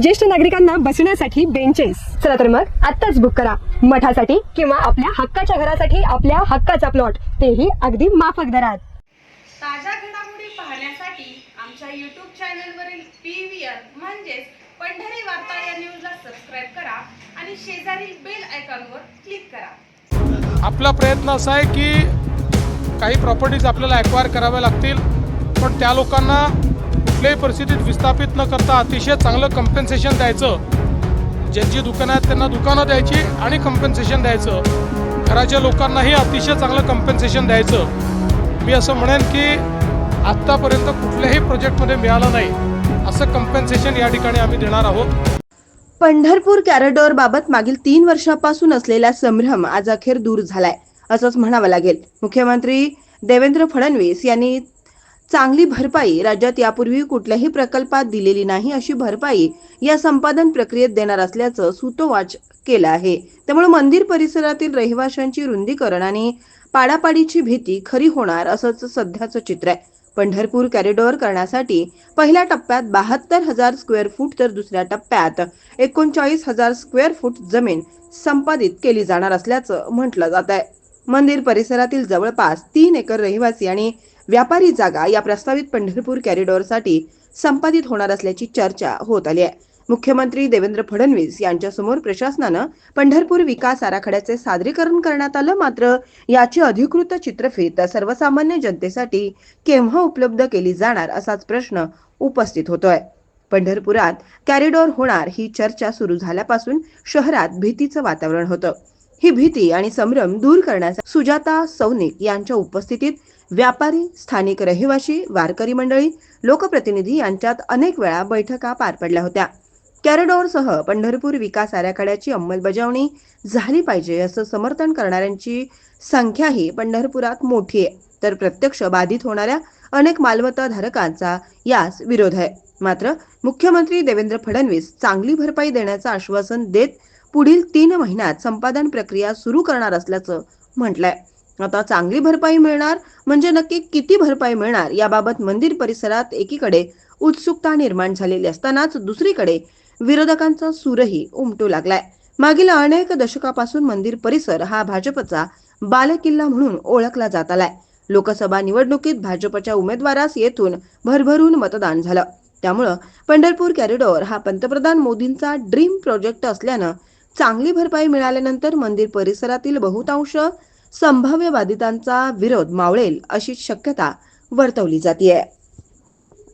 ज्येष्ठ नागरिकांना बसण्यासाठी बेंचेस चला तर मग आत्ताच बुक करा. मठासाठी किंवा आपल्या हक्काच्या घरासाठी आपल्या हक्काचा प्लॉट तेही अगदी माफक दरात. ताज्या घडामोडी पाहण्यासाठी आमच्या यूट्यूब चॅनलवरील पी व्ही आर म्हणजेच पंढरी वार्ता या न्यूजला सबस्क्राईब करा आणि शेजारील बेल आयकॉनवर क्लिक करा. आपला प्रयत्न असा आहे की काही प्रॉपर्टीज आपल्याला ॲक्वायर कराव्या लागतील पण त्या लोकांना कुठल्याही परिस्थितीत विस्थापित न करता अतिशय चांगलं कम्पेन्सेशन द्यायचं. ज्यांची दुकानं आहेत त्यांना दुकानं द्यायची आणि कम्पेन्सेशन द्यायचं. घराच्या लोकांनाही अतिशय चांगलं कम्पेन्सेशन द्यायचं. मी असं म्हणेन की आत्तापर्यंत कुठल्याही प्रोजेक्टमध्ये मिळालं नाही. असं कम्पेन्सेशन या ठिकाणी आम्ही देणार आहोत. पंढरपूर कॅरेडॉर बाबत मागील तीन वर्षापासून असलेला संभ्रम आज अखेर दूर झालाय असंच म्हणावं लागेल. मुख्यमंत्री देवेंद्र फडणवीस यांनी चांगली भरपाई राज्यात यापूर्वी कुठल्याही प्रकल्पात दिलेली नाही अशी भरपाई या संपादन प्रक्रियेत देणार असल्याचं सुतोवाच केलं आहे. त्यामुळे मंदिर परिसरातील रहिवाशांची रुंदीकरण आणि पाडापाडीची भीती खरी होणार असंच सध्याचं चित्र आहे. पंढरपूर कॉरिडॉर करण्यासाठी पहिल्या टप्प्यात बहात्तर हजार स्क्वेअर फूट तर दुसऱ्या टप्प्यात एकोणचाळीस हजार स्क्वेअर फूट जमीन संपादित केली जाणार असल्याचं म्हटलं जात आहे. मंदिर परिसरातील जवळपास तीन एकर रहिवासी आणि व्यापारी जागा या प्रस्तावित पंढरपूर कॅरिडॉरसाठी संपादित होणार असल्याची चर्चा होत आली आहे. मुख्यमंत्री देवेंद्र फडणवीस यांच्यासमोर प्रशासनानं पंढरपूर विकास आराखड्याचे सादरीकरण करण्यात आलं. मात्र याची अधिकृत चित्रफित सर्वसामान्य जनतेसाठी केव्हा उपलब्ध केली जाणार असाच प्रश्न उपस्थित होतोय. पंढरपुरात कॅरिडॉर होणार ही चर्चा सुरू झाल्यापासून शहरात भीतीचं वातावरण होतं. ही भीती आणि संभ्रम दूर करण्यासाठी सुजाता सौनिक यांच्या उपस्थितीत व्यापारी स्थानिक रहिवासी वारकरी मंडळी लोकप्रतिनिधी यांच्यात अनेक वेळा बैठका पार पडल्या होत्या. कॅरिडॉरसह पंढरपूर विकास आराखड्याची अंमलबजावणी झाली पाहिजे असं समर्थन करणाऱ्यांची संख्याही पंढरपुरात मोठी आहे. तर प्रत्यक्ष बाधित होणाऱ्या अनेक मालमत्ता धारकांचा यास विरोध आहे. मात्र मुख्यमंत्री देवेंद्र फडणवीस चांगली भरपाई देण्याचं आश्वासन देत पुढील तीन महिन्यात संपादन प्रक्रिया सुरू करणार असल्याचं म्हटलंय. आता चांगली भरपाई मिळणार म्हणजे नक्की किती भरपाई मिळणार याबाबत मंदिर परिसरात एकीकडे उत्सुकता निर्माण झालेली असतानाच दुसरीकडे विरोधकांचा सूरही उमटू लागलाय. मागील अनेक दशकापासून मंदिर परिसर हा भाजपचा बालेकिल्ला म्हणून ओळखला जात आलाय. लोकसभा निवडणुकीत भाजपच्या उमेदवारास येथून भरभरून मतदान झालं. त्यामुळं पंढरपूर कॅरिडॉर हा पंतप्रधान मोदींचा ड्रीम प्रोजेक्ट असल्यानं चांगली भरपाई मिळाल्यानंतर मंदिर परिसरातील बहुतांश संभाव्य बाधितांचा विरोध मावळेल अशी शक्यता वर्तवली जाते